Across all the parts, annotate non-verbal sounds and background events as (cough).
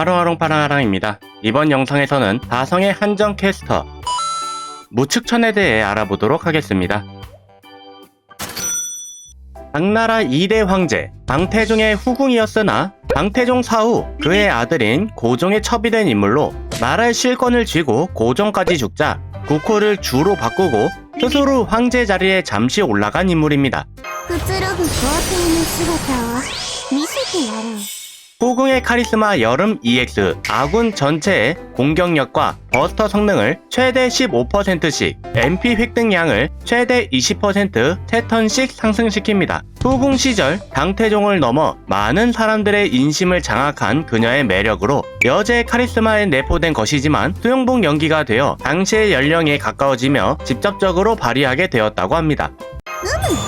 파랑하롱파랑하랑입니다. 이번 영상에서는 다성의 한정 캐스터 무측천에 대해 알아보도록 하겠습니다. 당나라 2대 황제 방태종의 후궁이었으나 방태종 사후 그의 아들인 고종의 첩이 된 인물로 나라의 실권을 쥐고 고종까지 죽자 국호를 주로 바꾸고 스스로 황제 자리에 잠시 올라간 인물입니다. 후궁의 카리스마 여름 EX 아군 전체의 공격력과 버스터 성능을 최대 15%씩 MP 획득량을 최대 20% 세턴씩 상승시킵니다. 후궁 시절 당태종을 넘어 많은 사람들의 인심을 장악한 그녀의 매력으로 여제의 카리스마에 내포된 것이지만 수용복 연기가 되어 당시의 연령에 가까워지며 직접적으로 발휘하게 되었다고 합니다. 음.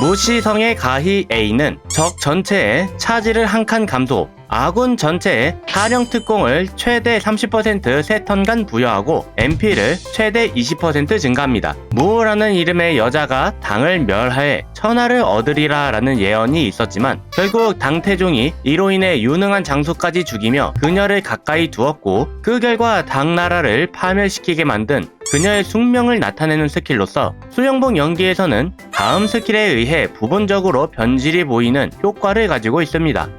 무시성의 가히 A는 적 전체의 차지를 한 칸 감소, 아군 전체의 사령 특공을 최대 30% 3턴간 부여하고 MP를 최대 20% 증가합니다. 무호라는 이름의 여자가 당을 멸하에 천하를 얻으리라 라는 예언이 있었지만 결국 당태종이 이로 인해 유능한 장수까지 죽이며 그녀를 가까이 두었고 그 결과 당나라를 파멸시키게 만든 그녀의 숙명을 나타내는 스킬로서 수영복 연기에서는 다음 스킬에 의해 부분적으로 변질이 보이는 효과를 가지고 있습니다.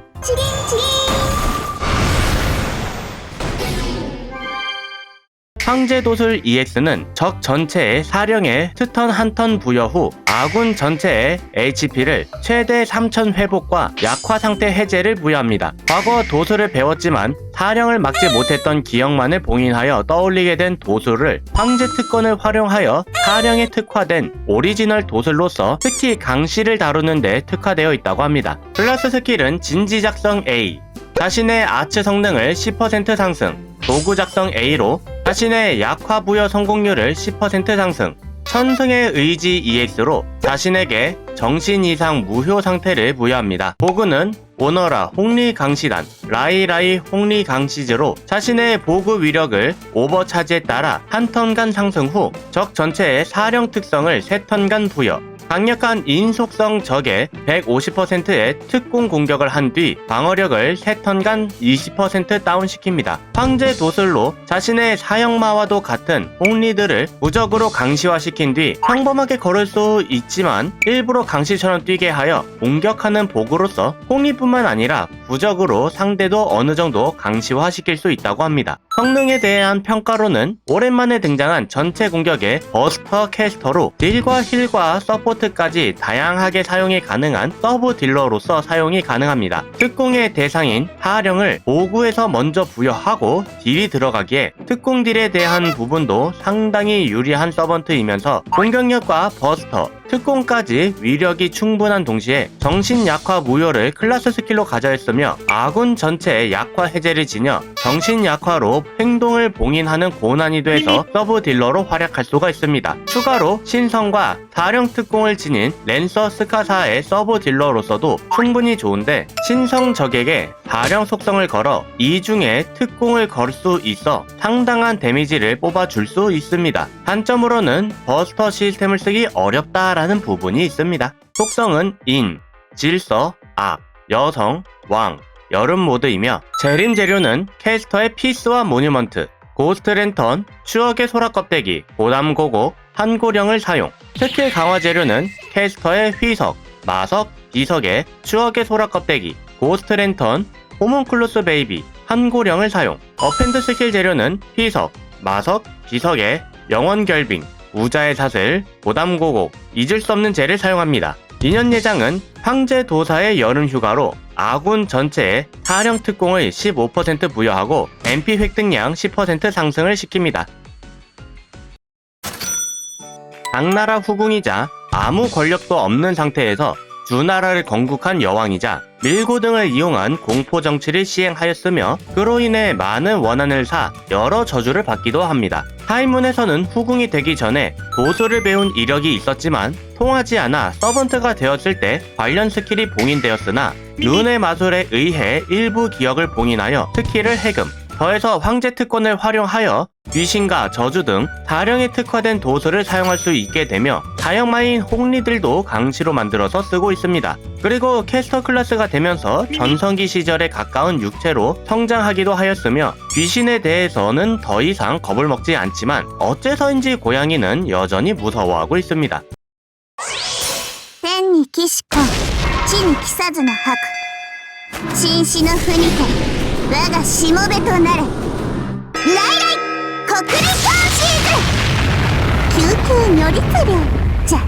황제도술 EX는 적 전체의 사령에 스턴 한 턴 부여 후 아군 전체의 HP를 최대 3000 회복과 약화 상태 해제를 부여합니다. 과거 도술을 배웠지만 사령을 막지 못했던 기억만을 봉인하여 떠올리게 된 도술을 황제 특권을 활용하여 사령에 특화된 오리지널 도술로서 특히 강씨를 다루는 데 특화되어 있다고 합니다. 플러스 스킬은 진지 작성 A, 자신의 아츠 성능을 10% 상승, 도구 작성 A로 자신의 약화 부여 성공률을 10% 상승, 천승의 의지 EX로 자신에게 정신 이상 무효 상태를 부여합니다. 보그는 오너라 홍리 강시단, 라이라이 홍리 강시즈로 자신의 보그 위력을 오버차지에 따라 한 턴간 상승 후 적 전체의 사령 특성을 3턴간 부여, 강력한 인속성 적에 150%의 특공 공격을 한 뒤 방어력을 3턴간 20% 다운시킵니다. 황제 도술로 자신의 사형마와도 같은 홍리들을 무적으로 강시화시킨 뒤 평범하게 걸을 수 있지만 일부러 강시처럼 뛰게 하여 공격하는 복으로서 홍리뿐만 아니라 부적으로 상대도 어느 정도 강시화시킬 수 있다고 합니다. 성능에 대한 평가로는 오랜만에 등장한 전체 공격의 버스터 캐스터로 딜과 힐과 서포 트까지 다양하게 사용이 가능한 서브 딜러로서 사용이 가능합니다. 특공의 대상인 하령을 보구에서 먼저 부여하고 딜이 들어가기에 특공 딜에 대한 부분도 상당히 유리한 서번트이면서 공격력과 버스터, 특공까지 위력이 충분한 동시에 정신 약화 무효를 클라스 스킬로 가져있으며 아군 전체의 약화 해제를 지녀 정신 약화로 행동을 봉인하는 고난이 돼서 (laughs) 서브 딜러로 활약할 수가 있습니다. 추가로 신성과 사령 특공을 지닌 랜서 스카사의 서브 딜러로서도 충분히 좋은데 신성 적에게 사령 속성을 걸어 이중에 특공을 걸 수 있어 상당한 데미지를 뽑아줄 수 있습니다. 단점으로는 버스터 시스템을 쓰기 어렵다라 는 부분이 있습니다. 속성은 인, 질서, 악, 여성, 왕, 여름 모드이며 재림 재료는 캐스터의 피스와 모뉴먼트, 고스트 랜턴, 추억의 소라 껍데기, 고담 고고, 한고령을 사용. 스킬 강화 재료는 캐스터의 휘석, 마석, 이석의 추억의 소라 껍데기, 고스트 랜턴, 호문클루스 베이비, 한고령을 사용. 어펜드 스킬 재료는 휘석, 마석, 비석의 영원 결빙, 우자의 사슬, 고담 고고, 잊을 수 없는 재를 사용합니다. 2년 예장은 황제 도사의 여름 휴가로 아군 전체에 사령 특공을 15% 부여하고 MP 획득량 10% 상승을 시킵니다. 당나라 후궁이자 아무 권력도 없는 상태에서 주나라를 건국한 여왕이자 밀고 등을 이용한 공포 정치를 시행하였으며 그로 인해 많은 원한을 사 여러 저주를 받기도 합니다. 타임문에서는 후궁이 되기 전에 도술을 배운 이력이 있었지만 통하지 않아 서번트가 되었을 때 관련 스킬이 봉인되었으나 룬의 마술에 의해 일부 기억을 봉인하여 스킬을 해금, 더해서 황제 특권을 활용하여 귀신과 저주 등 사령에 특화된 도수를 사용할 수 있게 되며 다형마인 홍리들도 강시로 만들어서 쓰고 있습니다. 그리고 캐스터 클래스가 되면서 전성기 시절에 가까운 육체로 성장하기도 하였으며 귀신에 대해서는 더 이상 겁을 먹지 않지만 어째서인지 고양이는 여전히 무서워하고 있습니다. 天に騎士婚地に騎さずの白紳士のふにて 我がしもべとなれ。来来国立シーズ急急乗り継ぎじゃ